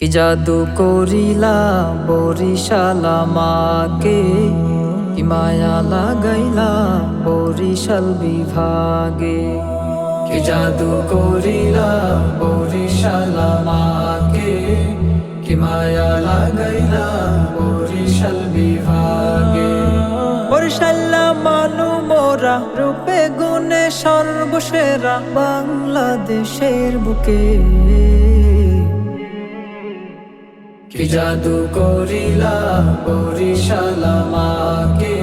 কি জাদু করিলা বরিশাল আমাকে? কি মায়া লাগাইলা বরিশাল বিভাগে? কি জাদু করিলা বরিশাল আমাকে? কি মায়া লাগাইলা বরিশাল বিভাগে? বরিশাল্লা মানু মোরা রূপে গুণে সর্বসেরা বাংলাদেশের বুকে। কি জাদু করিলা বরিশাল আমাকে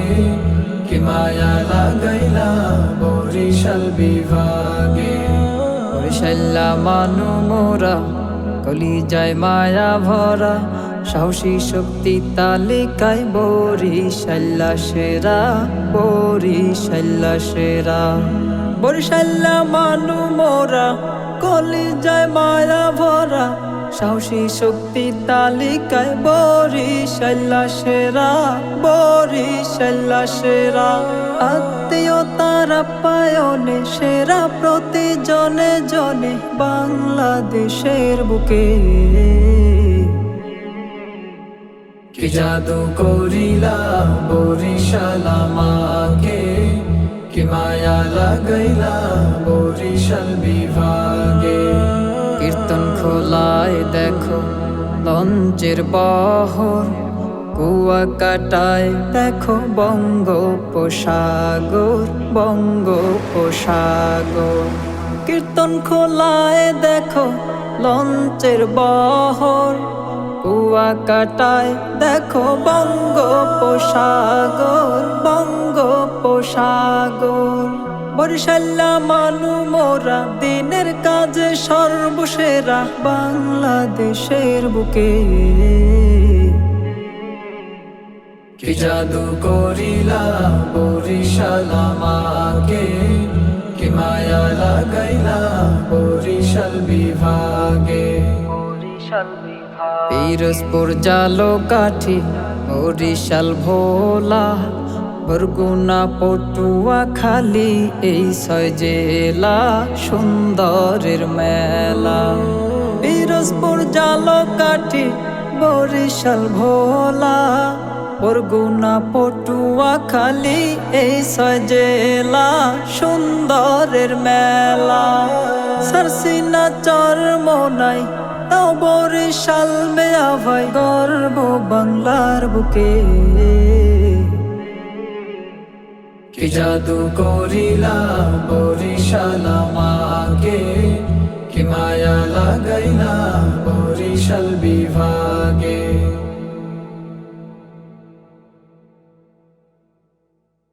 কি মায়া লাগাইলা বরিশাল বিভাগে? বরিশাল্লা মানু মোরা কলি যায় মায়া ভরা, সাহসী শক্তি তালিকায় বরিশাল্লা সেরা বরিশাল্লা সেরা। বরিশাল্লা মানু মোরা কলি যায় মায়া ভরা সাহসী শক্তি তালিকায় বরিশাল্লা সেরা বরিশাল্লা সেরা। আত্মীয়তার পায়নে সেরা প্রতি জনে জনে বাংলাদেশের বুকে। কি জাদু করিলা বরিশাল মাকে? কি মায়া লাগাইলা বরিশাল বিভাগে লঞ্চের বহর কুয়াকাটায় দেখো বঙ্গোপসাগর বঙ্গোপসাগর। কীর্তন খোলায় দেখো লঞ্চের বহর, কুয়াকাটায় দেখো বঙ্গোপসাগর বঙ্গোপসাগর। বরিশাল্লা মানু মোরা, দিনের কাজে সর্বসেরা বাংলাদেশের বুকে। কি জাদু করিলা বরিশাল আমাকে? কি মায়া লাগাইলা বরিশাল বিভাগে? পিরোজপুর জালো কাঠি, বরিশাল ভোলা। বরগুনা পটুয়া খালি, এই ছয় জেলা সুন্দরের মেলা। পিরোজপুর জালো কাঠি বরিশাল ভোলা। বরগুনা পটুয়া খালি, এই ছয় জেলা সুন্দরের মেলা। সারসিনা চরমোনাই, তাও বরিশাল মেয়া ভাই, গর্ব বাংলার বুকে। জাদু করিলা বরিশাল?